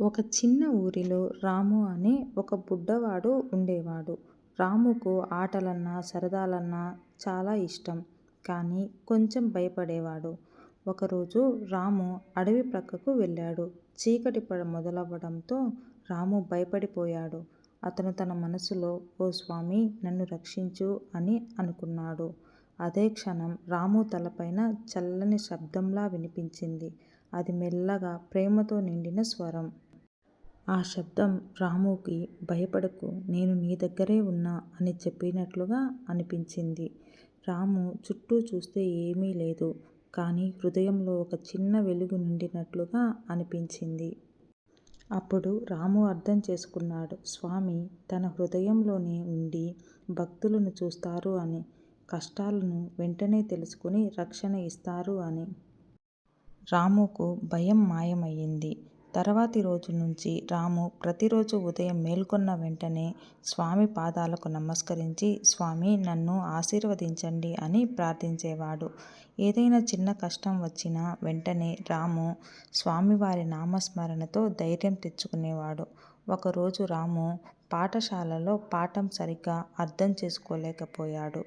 ఒక చిన్న ఊరిలో రాము అనే ఒక బుడ్డవాడు ఉండేవాడు. రాముకు ఆటలన్నా, సరదాలన్నా చాలా ఇష్టం. కానీ కొంచెం భయపడేవాడు. ఒకరోజు రాము అడవి ప్రక్కకు వెళ్ళాడు. చీకటి పడ మొదలవడంతో రాము భయపడిపోయాడు. అతను తన మనసులో ఓ స్వామి నన్ను రక్షించు అని అనుకున్నాడు. అదే క్షణం రాము తలపైన చల్లని శబ్దంలా వినిపించింది. అది మెల్లగా ప్రేమతో నిండిన స్వరం. ఆ శబ్దం రాముకి భయపడకు నేను నీ దగ్గరే ఉన్నా అని చెప్పినట్లుగా అనిపించింది. రాము చుట్టూ చూస్తే ఏమీ లేదు. కానీ హృదయంలో ఒక చిన్న వెలుగు నిండినట్లుగా అనిపించింది. అప్పుడు రాము అర్థం చేసుకున్నాడు స్వామి తన హృదయంలోనే ఉండి భక్తులను చూస్తారు అని. కష్టాలను వెంటనే తెలుసుకుని రక్షణ ఇస్తారు అని. రాముకు భయం మాయమయ్యింది తర్వాతి రోజు నుంచి రాము ప్రతిరోజు ఉదయం మేల్కొన్న వెంటనే స్వామి పాదాలకు నమస్కరించి స్వామి నన్ను ఆశీర్వదించండి అని ప్రార్థించేవాడు. ఏదైనా చిన్న కష్టం వచ్చినా వెంటనే రాము స్వామివారి నామస్మరణతో ధైర్యం తెచ్చుకునేవాడు. ఒకరోజు రాము పాఠశాలలో పాఠం సరిగ్గా అర్థం చేసుకోలేకపోయాడు.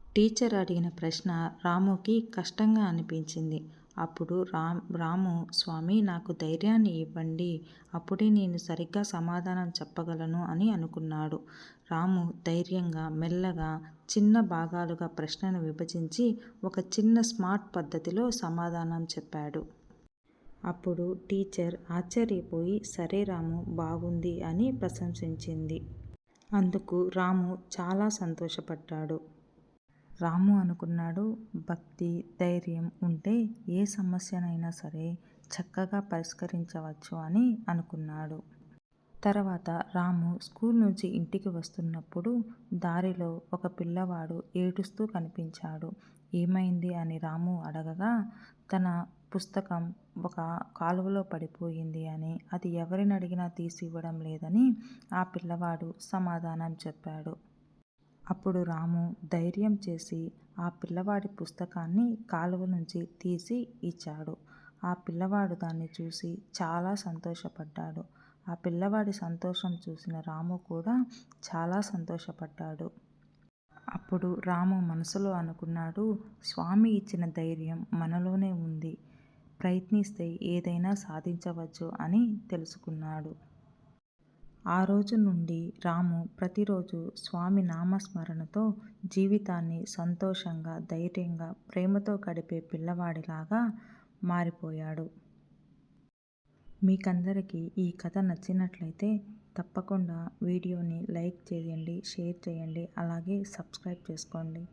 టీచర్ అడిగిన ప్రశ్న రాముకి కష్టంగా అనిపించింది. అప్పుడు రామ్ రాము స్వామి నాకు ధైర్యాన్ని ఇవ్వండి. అప్పుడే నేను సరిగ్గా సమాధానం చెప్పగలను అని అనుకున్నాడు. రాము ధైర్యంగా, మెల్లగా చిన్న భాగాలుగా ప్రశ్నను విభజించి ఒక చిన్న స్మార్ట్ పద్ధతిలో సమాధానం చెప్పాడు. అప్పుడు టీచర్ ఆశ్చర్యపోయి సరే రాము బాగుంది అని ప్రశంసించింది. అందుకు రాము చాలా సంతోషపడ్డాడు. రాము అనుకున్నాడు భక్తి, ధైర్యం ఉంటే ఏ సమస్యనైనా సరే చక్కగా పరిష్కరించవచ్చు అని అనుకున్నాడు. తర్వాత రాము స్కూల్ నుంచి ఇంటికి వస్తున్నప్పుడు దారిలో ఒక పిల్లవాడు ఏడుస్తూ కనిపించాడు. ఏమైంది అని రాము అడగగా తన పుస్తకం ఒక కాలువలో పడిపోయింది అని, అది ఎవరినడిగినా తీసి ఇవ్వడం లేదని ఆ పిల్లవాడు సమాధానం చెప్పాడు. అప్పుడు రాము ధైర్యం చేసి ఆ పిల్లవాడి పుస్తకాన్ని కాలువ నుంచి తీసి ఇచ్చాడు. ఆ పిల్లవాడు దాన్ని చూసి చాలా సంతోషపడ్డాడు. ఆ పిల్లవాడి సంతోషం చూసిన రాము కూడా చాలా సంతోషపడ్డాడు. అప్పుడు రాము మనసులో అనుకున్నాడు స్వామి ఇచ్చిన ధైర్యం మనలోనే ఉంది ప్రయత్నిస్తే ఏదైనా సాధించవచ్చు అని తెలుసుకున్నాడు. ఆ రోజు నుండి రాము ప్రతిరోజు స్వామి నామస్మరణతో జీవితాన్ని సంతోషంగా, ధైర్యంగా, ప్రేమతో గడిపే పిల్లవాడిలాగా మారిపోయాడు. మీకందరికీ ఈ కథ నచ్చినట్లయితే తప్పకుండా వీడియోని లైక్ చేయండి, షేర్ చేయండి అలాగే సబ్స్క్రైబ్ చేసుకోండి.